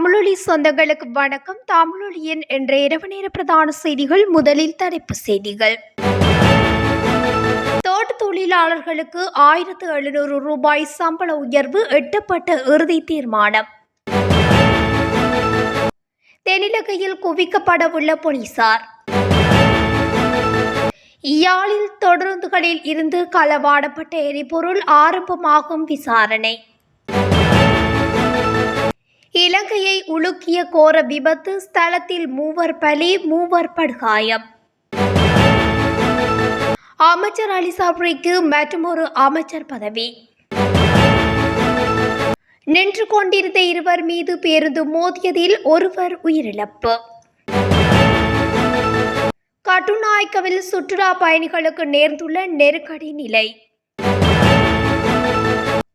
தமிழொலி சொந்தங்களுக்கு வணக்கம். தமிழொலியின் என்ற இரவு நேர பிரதான செய்திகள் முதலில் தலைப்பு செய்திகள். தோட்ட தொழிலாளர்களுக்கு ஆயிரத்து எழுநூறு ரூபாய் சம்பள உயர்வு எட்டப்பட்ட இறுதி தீர்மானம். தென்னிலங்கையில் குவிக்கப்படவுள்ள போலீசார். யாழில் தொடருந்துகளில் இருந்து களவாடப்பட்ட எரிபொருள் ஆரம்பமாகும் விசாரணை. இலங்கையை உலுக்கிய கோர விபத்து ஸ்தலத்தில் மூவர் பலி மூவர் படுகாயம். அமைச்சர் அலி சாப்ரிக்கு மற்றொரு அமைச்சர் பதவி. நின்று கொண்டிருந்த இருவர் மீது பேருந்து மோதியதில் ஒருவர் உயிரிழப்பு. கட்டுநாயக்கவில் சுற்றுலா பயணிகளுக்கு நேர்ந்துள்ள நெருக்கடி நிலை.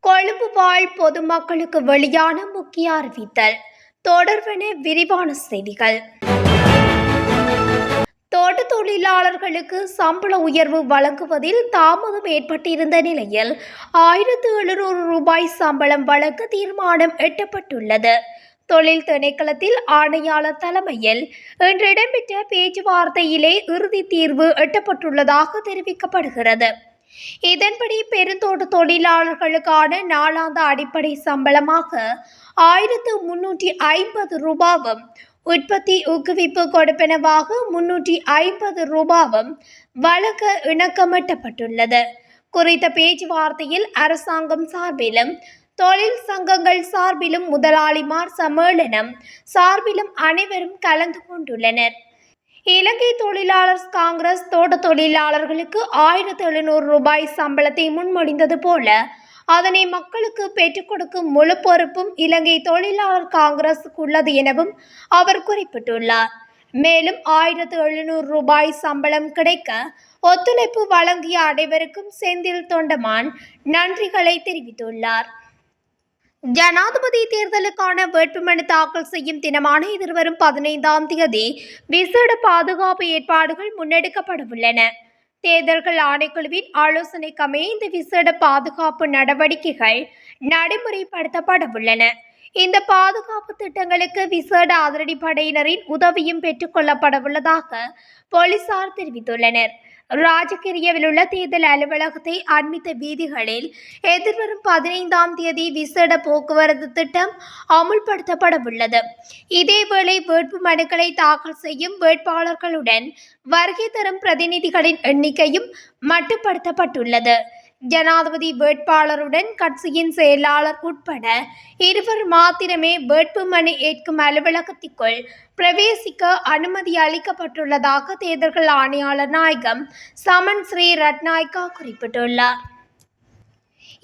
கொழும்பு வாழ் பொதுமக்களுக்கு வெளியான முக்கிய அறிவித்தல். தொடர்பென விரிவான செய்திகள். தோட்ட தொழிலாளர்களுக்கு சம்பள உயர்வு வழங்குவதில் தாமதம் ஏற்பட்டிருந்த நிலையில் ஆயிரத்து எழுநூறு ரூபாய் சம்பளம் வழங்க தீர்மானம் எட்டப்பட்டுள்ளது. தொழில் திணைக்களத்தில் ஆணையாளர் தலைமையில் இன்று இடம்பெற்ற பேச்சுவார்த்தையிலே இறுதி தீர்வு எட்டப்பட்டுள்ளதாக தெரிவிக்கப்படுகிறது. இதன்படி பெருந்தோட்ட தொழிலாளர்களுக்கான நாளாந்த அடிப்படை சம்பளமாக ஆயிரத்து முன்னூற்றி ஐம்பது ரூபாவும் உற்பத்தி ஊக்குவிப்பு கொடுப்பனவாக முன்னூற்றி ஐம்பது ரூபாவும் வழக்க இணக்கமிட்டப்பட்டுள்ளது. குறித்த பேச்சுவார்த்தையில் அரசாங்கம் சார்பிலும் தொழில் சங்கங்கள் சார்பிலும் முதலாளிமார் சம்மேளனம் சார்பிலும் அனைவரும் கலந்து கொண்டுள்ளனர். இலங்கை தொழிலாளர் காங்கிரஸ் தோட்ட தொழிலாளர்களுக்கு ஆயிரத்து எழுநூறு ரூபாய் சம்பளத்தை முன்மொழிந்தது போல அதனை மக்களுக்கு பெற்றுக் கொடுக்கும் முழு பொறுப்பும் இலங்கை தொழிலாளர் காங்கிரசுக்கு உள்ளது எனவும் அவர் குறிப்பிட்டுள்ளார். மேலும் ஆயிரத்து எழுநூறு ரூபாய் சம்பளம் கிடைக்க ஒத்துழைப்பு வழங்கிய அனைவருக்கும் செந்தில் தொண்டமான் நன்றிகளை தெரிவித்துள்ளார். ஜனாதிபதி தேர்தலுக்கான வேட்புமனு தாக்கல் செய்யும் தினமான எதிர்வரும் பதினைந்தாம் தேதி விசேட பாதுகாப்பு ஏற்பாடுகள் முன்னெடுக்கப்படவுள்ளன தேர்தல்கள் ஆணைக்குழுவின் ஆலோசனைக்கமே இந்த விசேட பாதுகாப்பு நடவடிக்கைகள் நடைமுறைப்படுத்தப்படவுள்ளன இந்த பாதுகாப்பு திட்டங்களுக்கு விசேட அதிரடிப்படையினரின் உதவியும் பெற்றுக்கொள்ளப்படவுள்ளதாக போலீசார் தெரிவித்துள்ளனர். ராஜகிரியவில் உள்ள தேர்தல் அலுவலகத்தை அண்மித்த வீதிகளில் எதிர்வரும் பதினைந்தாம் தேதி விசேட போக்குவரத்து திட்டம் அமுல்படுத்தப்படவுள்ளது. இதேவேளை வேட்பு மனுக்களை தாக்கல் செய்யும் வேட்பாளர்களுடன் வருகை தரும் பிரதிநிதிகளின் எண்ணிக்கையும் மட்டுப்படுத்தப்பட்டுள்ளது. ஜனாதிபதி வேட்பாளருடன் கட்சியின் செயலாளர் உட்பட இருவர் மாத்திரமே வேட்புமனு ஏற்கும் அலுவலகத்திற்குள் பிரவேசிக்க அனுமதி அளிக்கப்பட்டுள்ளதாக தேர்தல்கள் ஆணையாளர் நாயகம் சமன் ஸ்ரீ ரட்நாயக்கா குறிப்பிட்டுள்ளார்.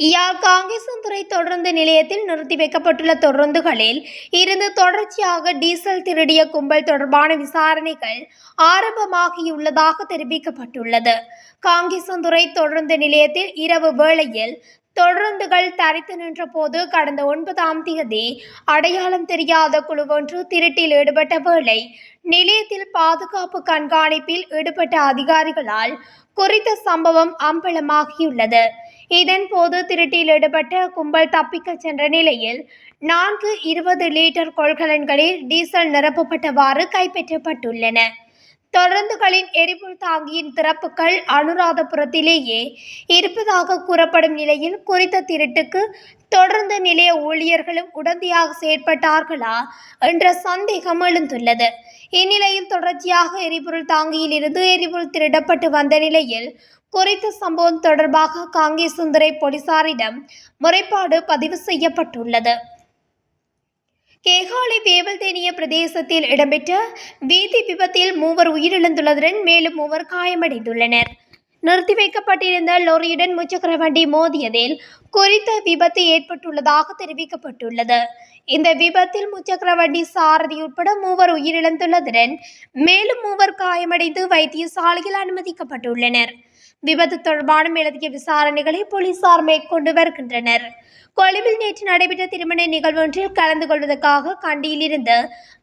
இயா காங்கேசன் துறை தொடருந்து நிலையத்தில் நிறுத்தி வைக்கப்பட்டுள்ள தொடருந்துகளில் இருந்து தொடர்ச்சியாக டீசல் திருடிய கும்பல் தொடர்பான விசாரணைகள் ஆரம்பமாகியுள்ளதாக தெரிவிக்கப்பட்டுள்ளது. காங்கேசன்துறை தொடருந்து நிலையத்தில் இரவு வேளையில் தொடருந்துகள் தரித்து நின்றபோது கடந்த ஒன்பதாம் தேதி அடையாளம் தெரியாத குழு ஒன்று திருட்டில் ஈடுபட்ட வேளை நிலையத்தில் பாதுகாப்பு கண்காணிப்பில் ஈடுபட்ட அதிகாரிகளால் குறித்த சம்பவம் அம்பலமாகியுள்ளது. இதன் போது திருட்டில் ஈடுபட்ட கும்பல் தப்பிக்கச் சென்ற நிலையில் நான்கு இருபது லிட்டர் கொள்கலன்களில் டீசல் நிரப்பப்பட்டவாறு கைப்பற்றப்பட்டுள்ளன. தொடர்ந்துகளின் எரிபொருள் தாங்கியின் திறப்புகள் அனுராதபுரத்திலேயே இருப்பதாக கூறப்படும் நிலையில் குறித்த திருட்டுக்கு தொடர்ந்து நிலைய ஊழியர்களும் உடந்தையாக செயற்பட்டார்களா என்ற சந்தேகம் எழுந்துள்ளது. இந்நிலையில் தொடர்ச்சியாக எரிபொருள் தாங்கியில் இருந்து எரிபொருள் திருடப்பட்டு வந்த நிலையில் குறித்த சம்பவம் தொடர்பாக காங்கேசுந்தரை போலீசாரிடம் முறைப்பாடு பதிவு செய்யப்பட்டுள்ளது. கேகாலை வேவல்தேனிய பிரதேசத்தில் இடம்பெற்ற வீதி விபத்தில் மூவர் உயிரிழந்துள்ளதுடன் மேலும் மூவர் காயமடைந்துள்ளனர். நிறுத்தி வைக்கப்பட்டிருந்த லொரியுடன் முச்சக்கர வண்டி மோதியதில் குறித்த விபத்து ஏற்பட்டுள்ளதாக தெரிவிக்கப்பட்டுள்ளது. இந்த விபத்தில் முச்சக்கர வண்டி சாரதி உட்பட மூவர் உயிரிழந்துள்ளதுடன் மேலும் மூவர் காயமடைந்து வைத்தியசாலையில் அனுமதிக்கப்பட்டுள்ளனர். விபத்து தொடர்பான மேலதிக விசாரணைகளை போலீசார் மேற்கொண்டு வருகின்றனர். கொழும்பில் நேற்று நடைபெற்ற திருமண நிகழ்வொன்றில் கலந்து கொள்வதற்காக கண்டியிலிருந்து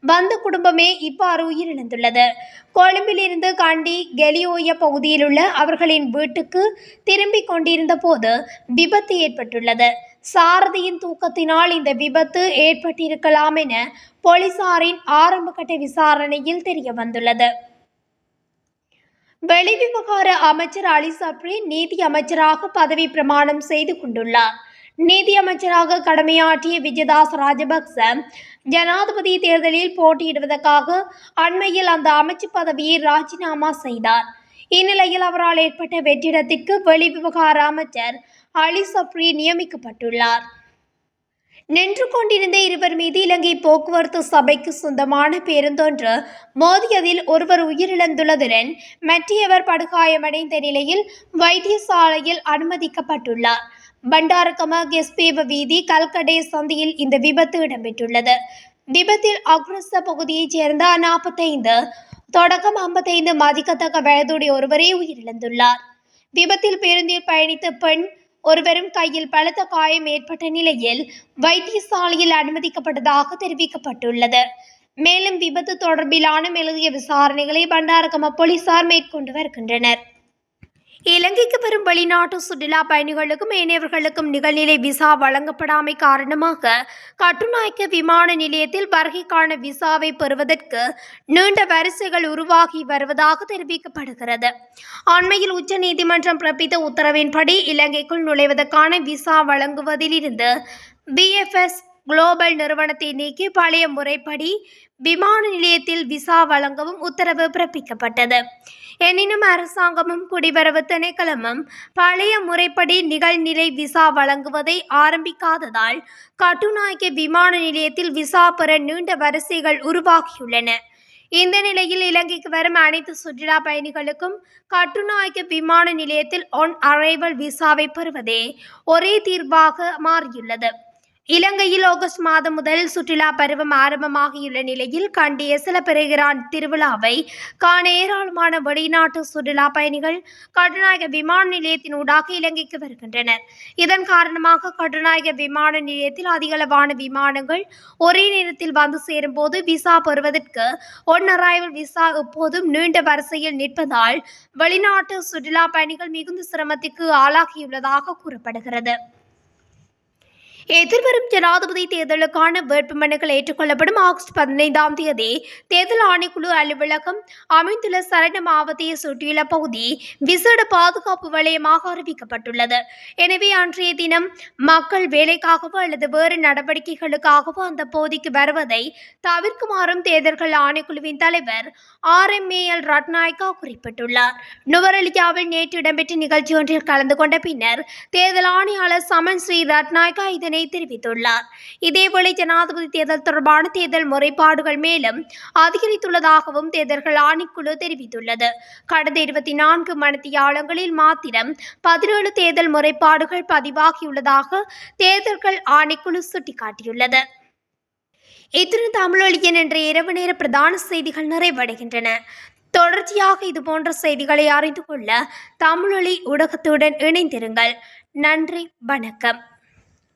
வந்த குடும்பமே இவ்வாறு உயிரிழந்துள்ளது. கொழும்பிலிருந்து கண்டி கெலியோய பகுதியில் உள்ள அவர்களின் வீட்டுக்கு திரும்பிக் கொண்டிருந்த போது விபத்து ஏற்பட்டுள்ளது. சாரதியின் தூக்கத்தினால் இந்த விபத்து ஏற்பட்டிருக்கலாம் என போலீசாரின் ஆரம்பகட்ட விசாரணையில் தெரிய வந்துள்ளது வெளிவிவகார அமைச்சர் அலி சப்ரி நீதி அமைச்சராக பதவி பிரமாணம் செய்து கொண்டுள்ளார். நீதி அமைச்சராக கடமையாற்றிய விஜயதாஸ் ராஜபக்ச ஜனாதிபதி தேர்தலில் போட்டியிடுவதற்காக அண்மையில் அந்த அமைச்சு பதவியை ராஜினாமா செய்தார். இந்நிலையில் அவரால் ஏற்பட்ட வெற்றிடத்திற்கு வெளிவிவகார அமைச்சர் அலி சப்ரி நியமிக்கப்பட்டுள்ளார். நின்று கொண்டிருந்த இருவர் மீது இலங்கை போக்குவரத்து சபைக்கு சொந்தமான பேருந்தொன்று மோதியதில் ஒருவர் உயிரிழந்துள்ளதுடன் மற்றவர் படுகாயமடைந்த நிலையில் வைத்தியசாலையில் அனுமதிக்கப்பட்டுள்ளார். பண்டாரகம கெஸ்பேவ வீதி கல்கடே சந்தியில் இந்த விபத்து இடம்பெற்றுள்ளது. விபத்தில் அக்ரஸ்த பகுதியைச் சேர்ந்த நாற்பத்தைந்து தொடக்கம் ஐம்பத்தைந்து மதிக்கத்தக்க வயதுடைய ஒருவரே உயிரிழந்துள்ளார். விபத்தில் பேருந்தில் பயணித்த பெண் ஒருவரும் கையில் பலத்த காயம் ஏற்பட்ட நிலையில் வைத்தியசாலையில் அனுமதிக்கப்பட்டதாக தெரிவிக்கப்பட்டுள்ளது. மேலும் விபத்து தொடர்பிலான மேலதிக விசாரணைகளை பண்டாரகம போலீசார் மேற்கொண்டு வருகின்றனர். இலங்கைக்கு வரும் வெளிநாட்டு சுற்றுலா பயணிகளுக்கும் ஏனையவர்களுக்கும் நிகழ்நிலை விசா வழங்கப்படாமை காரணமாக கட்டுநாயக்க விமான நிலையத்தில் வருகைக்கான விசாவை பெறுவதற்கு நீண்ட வரிசைகள் உருவாகி வருவதாக தெரிவிக்கப்படுகிறது. அண்மையில் உச்சநீதிமன்றம் பிறப்பித்த உத்தரவின்படி இலங்கைக்குள் நுழைவதற்கான விசா வழங்குவதிலிருந்து பிஎஃப்எஸ் குளோபல் நிறுவனத்தை நீக்கி பழைய முறைப்படி விமான நிலையத்தில் விசா வழங்கவும் உத்தரவு பிறப்பிக்கப்பட்டது. எனினும் அரசாங்கமும் குடிவரவு திணைக்களமும் பழைய முறைப்படி நிகழ்நிலை விசா வழங்குவதை ஆரம்பிக்காததால் கட்டுநாயக்க விமான நிலையத்தில் விசா பெற நீண்ட வரிசைகள் உருவாகியுள்ளன. இந்த நிலையில் இலங்கைக்கு வரும் அனைத்து சுற்றுலா பயணிகளுக்கும் கட்டுநாயக்க விமான நிலையத்தில் ஒன் அரைவல் விசாவை பெறுவதே ஒரே தீர்வாக மாறியுள்ளது. இலங்கையில் ஆகஸ்ட் மாதம் முதல் சுற்றுலா பருவம் ஆரம்பமாகியுள்ள நிலையில் கண்டிய சில திருவிழாவை காண ஏராளமான வெளிநாட்டு சுற்றுலா பயணிகள் கட்டுநாயக விமான நிலையத்தின் ஊடாக இலங்கைக்கு வருகின்றனர். இதன் காரணமாக கட்டுநாயக விமான நிலையத்தில் அதிகளவான விமானங்கள் ஒரே நேரத்தில் வந்து சேரும் போது விசா பெறுவதற்கு ஒன் அரைவல் விசா எப்போதும் நீண்ட வரிசையில் நிற்பதால் வெளிநாட்டு சுற்றுலா பயணிகள் மிகுந்த சிரமத்திற்கு ஆளாகியுள்ளதாக கூறப்படுகிறது. எதிர்வரும் ஜனாதிபதி தேர்தலுக்கான வேட்புமனுக்கள் ஏற்றுக்கொள்ளப்படும் ஆகஸ்ட் பதினைந்தாம் தேதி. தேர்தல் ஆணைக்குழு அலுவலகம் அமைந்துள்ள சரண மாவட்டத்தை சுற்றியுள்ள பகுதி விசேட பாதுகாப்பு வலயமாக அறிவிக்கப்பட்டுள்ளது. எனவே அன்றைய தினம் மக்கள் வேலைக்காகவோ அல்லது வேறு நடவடிக்கைகளுக்காகவோ அந்த பகுதிக்கு வருவதை தவிர்க்குமாறும் தேர்தல்கள் ஆணைக்குழுவின் தலைவர் R. M. A. L. Ratnayake குறிப்பிட்டுள்ளார். நுவரெலியாவில் நேற்று இடம்பெற்ற நிகழ்ச்சி ஒன்றில் கலந்து கொண்ட பின்னர் தேர்தல் ஆணையாளர் சமன் ஸ்ரீ ரட்நாயக்கா இதனை தெரிவித்துள்ளார். இதேவேளை ஜனாதிபதி தேர்தல் தொடர்பான தேர்தல் முறைப்பாடுகள் மேலும் அதிகரித்துள்ளதாகவும் தேர்தல்கள் ஆணைக்குழு தெரிவித்துள்ளது. கடந்த இருபத்தி நான்கு மணித்தியாலங்களில் மாத்திரம் பதினேழு தேர்தல் முறைப்பாடுகள் பதிவாகியுள்ளதாக தேர்தல்கள் ஆணைக்குழு சுட்டிக்காட்டியுள்ளது. இத்துடன் தமிழொழியன் என்ற இரவு நேர பிரதான செய்திகள் நிறைவடைகின்றன. தொடர்ச்சியாக இதுபோன்ற செய்திகளை அறிந்து கொள்ள தமிழொலி ஊடகத்துடன் இணைந்திருங்கள். நன்றி வணக்கம்.